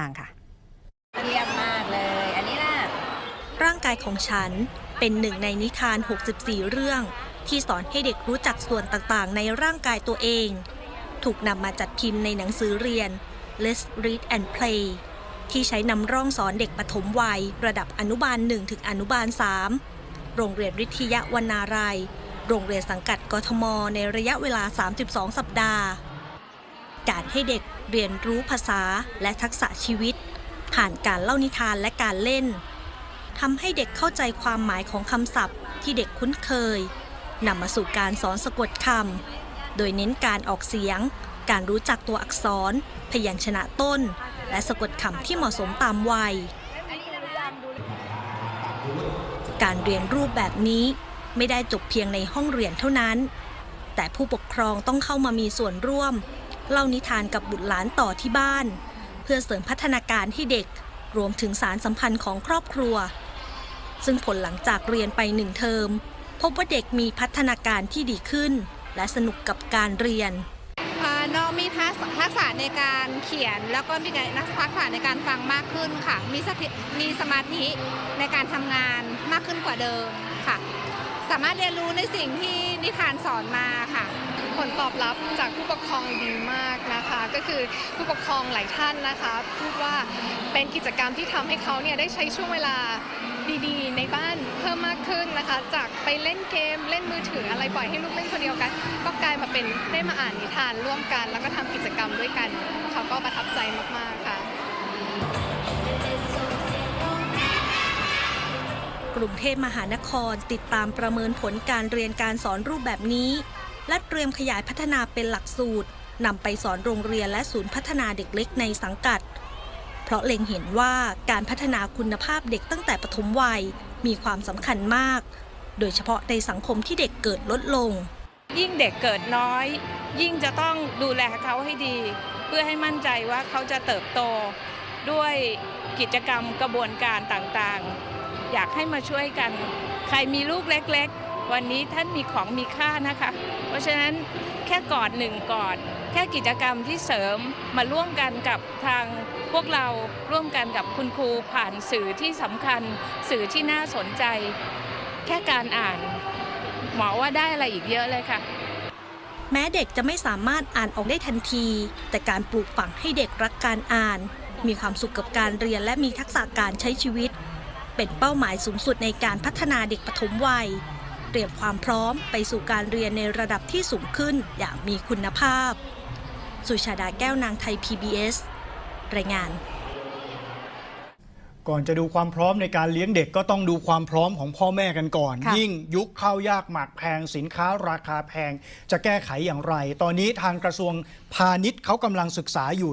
นางค่ะเยี่ยมมากเลย อันนี้ล่ะ ร่างกายของฉันเป็นหนึ่งในนิทาน 64 เรื่อง ที่สอนให้เด็กรู้จักส่วนต่างๆ ในร่างกายตัวเอง ถูกนำมาจัดพิมพ์ในหนังสือเรียน Let's Read and Play ที่ใช้นำร่องสอนเด็กปฐมวัย ระดับอนุบาล 1 ถึงอนุบาล 3 โรงเรียนวิทยาวนารัย โรงเรียนสังกัดกทม ในระยะเวลา 32 สัปดาห์ การให้เด็กเรียนรู้ภาษาและทักษะชีวิต ผ่านการเล่านิทานและการเล่นทำให้เด็กเข้าใจความหมายของคำศัพท์ ที่เด็กคุ้นเคยนำมาสู่การสอนสะกดคำโดยเน้นการออกเสียง การรู้จักตัวอักษร พยัญชนะต้น และสะกดคำที่เหมาะสมตามวัย การเรียนรูปแบบนี้ไม่ได้จบเพียงในห้องเรียนเท่านั้น แต่ผู้ปกครองต้องเข้ามามีส่วนร่วม เล่านิทานกับบุตรหลานต่อที่บ้าน เพื่อเสริมพัฒนาการให้เด็ก รวมถึงสารสัมพันธ์ของครอบครัว ซึ่งผลหลังจากเรียนไปหนึ่งเทอม พบว่าเด็กมีพัฒนาการที่ดีขึ้น และสนุกกับการเรียนอ่าน้องมีทักษะในการเขียน แล้วก็มีการทักษะในการฟังมากขึ้นค่ะ มีสติมีสมาธิในการทำงานมากขึ้นกว่าเดิมค่ะ สามารถเรียนรู้ในสิ่งที่นิทานสอนมาค่ะ อบรับจากผู้ปกครองดีมากนะคะ ก็คือผู้ปกครองหลายท่านนะคะ พูดว่าเป็นกิจกรรมที่ทำให้เขาเนี่ยได้ใช้ช่วงเวลาดีๆ ในบ้านเพิ่มมากขึ้นนะคะ จากไปเล่นเกมเล่นมือถืออะไรปล่อยให้ลูกเล่นคนเดียวกัน ก็กลายมาเป็นได้มาอ่านนิทานร่วมกัน แล้วก็ทำกิจกรรมด้วยกันเขาก็ประทับใจมากๆค่ะกรุงเทพมหานครติดตามประเมินผลการเรียนการสอนรูปแบบนี้ และเตรียมขยายพัฒนาเป็นหลักสูตรนำไปสอนโรงเรียนและศูนย์พัฒนาเด็กเล็กในสังกัด เพราะเล็งเห็นว่าการพัฒนาคุณภาพเด็กตั้งแต่ปฐมวัยมีความสำคัญมาก โดยเฉพาะในสังคมที่เด็กเกิดลดลง ยิ่งเด็กเกิดน้อย ยิ่งจะต้องดูแลเขาให้ดี เพื่อให้มั่นใจว่าเขาจะเติบโตด้วยกิจกรรมกระบวนการต่างๆ อยากให้มาช่วยกัน ใครมีลูกเล็ก ๆ วันนี้ท่านมีของมีค่านะคะ เพราะฉะนั้นแค่กอดหนึ่งกอดแค่กิจกรรมที่เสริมมาร่วมกันกับทางพวกเราร่วมกันกับคุณครูผ่านสื่อที่สำคัญ สื่อที่น่าสนใจ แค่การอ่าน หมอว่าได้อะไรอีกเยอะเลยค่ะ แม้เด็กจะไม่สามารถอ่านออกได้ทันที แต่การปลูกฝังให้เด็กรักการอ่าน มีความสุขกับการเรียนและมีทักษะการใช้ชีวิต เป็นเป้าหมายสูงสุดในการพัฒนาเด็กปฐมวัย เตรียมความพร้อมไปสู่การเรียนในระดับที่สูงขึ้นอย่างมีคุณภาพ สุชาดาแก้วนางไทย PBS รายงาน ก่อนจะดูความพร้อมในการเลี้ยงเด็กก็ต้องดูความพร้อมของพ่อแม่กันก่อนค่ะยิ่งยุคข้าวยากหมากแพงสินค้าราคาแพง จะแก้ไขอย่างไร ตอนนี้ทางกระทรวงพาณิชย์เขากำลังศึกษาอยู่